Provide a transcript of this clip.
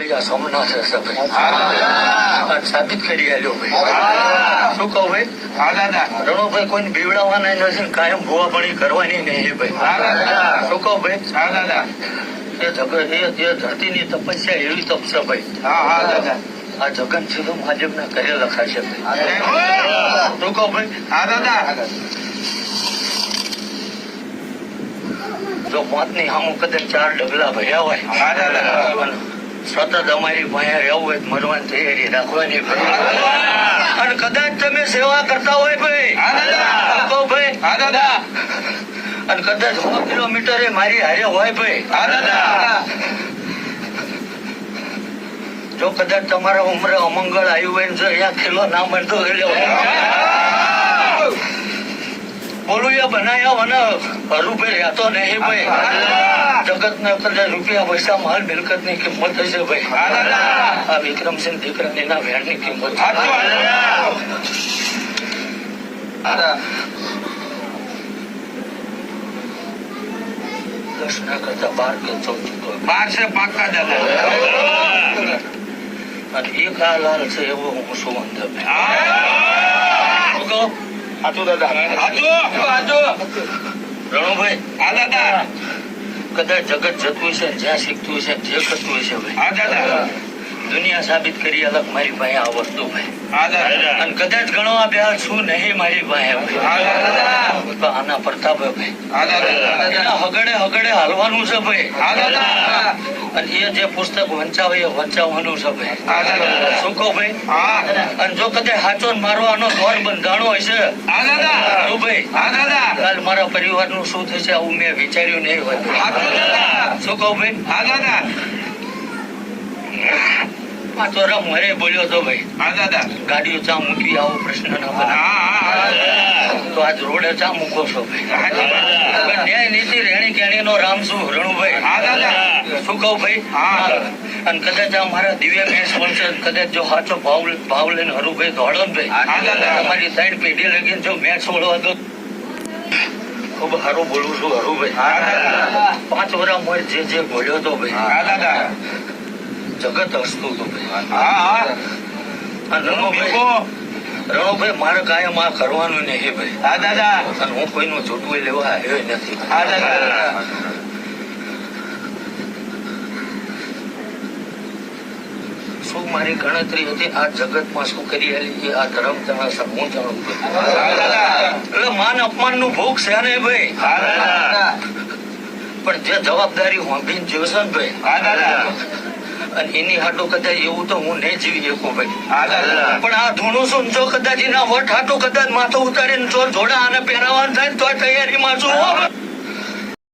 ભાઈ આ સોમનાથ હશે ભાઈ. સાબિત કરી આલ્યો ભાઈ. શું કહું ભાઈ? રણુભાઈ કોઈને બીવડાવવાના નથી ને કાયમ ભૂવાપણી કરવાની નહીં ભાઈ. શું કહું ભાઈ? એ ધરતીની તપસ્યા એવી તપસ્યા ભાઈ. આ જગન સીધું મહાદેવના ઘરે લખાશે ભાઈ. શું કહું ભાઈ? હા દાદા જો મોતની સામું કદાચ ચાર ડગલા ભર્યા હોય સતત અમારી પાસે રહેવું હોય મરવાની તૈયારી રાખવાની અને કદાચ તમે સેવા કરતા હોય ભાઈ. અને કદાચ સો કિલોમીટર મારી હારે હોય ભાઈ. જો કદાચ તમારા ઉમરે અમંગળ આવ્યું હોય તો અહીંયા ખીલો ના મળતો એટલે બોલું એ બનાયા મને રૂપિયા રહેતો નહીં ભાઈ. જગત ને કદાચ રૂપિયા પૈસા માલ મિલકતની કિંમત હશે ભાઈ. હા દાદા આ વિક્રમસિંહ દીકરા એના વેણની કિંમત. હા દાદા દાદા દસ ના કરતા બાર કે ચૌદ હોય. બાર છે પાક્કા દાદા અને એક આ લાલ છે એવો હું શું અંદર. હા શું કહું? હાચું દાદા. હાચું હાચું. રણુભાઈ હા દાદા. કદાચ જગત જતું છે જ્યાં શીખતું છે જે કરતું છે ભાઈ. હા દાદા. દુનિયા સાબિત કરી અલગ મારી પાસે આ વસ્તુ ભાઈ. અને કદાચ ગણો આ બે શું નહીં મારી પાસે આના પ્રતાપ ભાઈ. હગડે હગડે હાલવાનું છે ભાઈ. અને એ જે પુસ્તક વંચાવે એ વંચાવવાનું છે ભાઈ. શું કહો ભાઈ? અને જો કદાચ હાચો ને મારો બંધાણો હશે. તો ભાઈ? કાલ મારા પરિવારનું શું થશે આવું મેં વિચાર્યું નહીં હોય શું કહું ભાઈ? હા દાદા. આ ચોરા બોલ્યો તો ભાઈ. ગાડીઓ ચા મૂકી આવો પ્રશ્ન ના બને તો આજ રોડે ચા મૂકો છો ભાઈ. ન્યાય નીતિ રેણી કેણી નો રામ શું શું કહું ભાઈ? હા. અને કદાચ આ મારા દિવ્ય સ્પોન્સર કદાચ જો સાચો ભાવ ભાવ લઈને ને ભાઈ. તમારી સાઈડ પેઢી લગીને જો મેચ છોડવા તો ખૂબ સારું બોલું છું હરુભાઈ હા પાંચ વર્ષ મોય જે જે બોલ્યો તો ભાઈ. જગત હસતું હતું ભાઈ. રણુભાઈ મારે કાયમ આ કરવાનું નહીં ભાઈ. હા દાદા. અને હું કોઈનું છૂટવું લેવા આવ્યો નથી. હા દાદા શું મારી ગણતરી હતી, આ જગતમાં શું કરી આ ધર્મ જાણું છું, હા દાદા એટલે માન અપમાનનું ભોગ છે ને ભાઈ? પણ જે જવાબદારી હોંભીને જીવશે ને ભાઈ? અને એની હાટો કદાચ એવું તો હું નહીં જીવી શકું ભાઈ. પણ આ ધૂણું શું જો કદાચ એના વટ હાટો કદાચ માથો ઉતારીને જો જોડા આને પહેરાવાનું થાય તો આ તૈયારીમાં છું.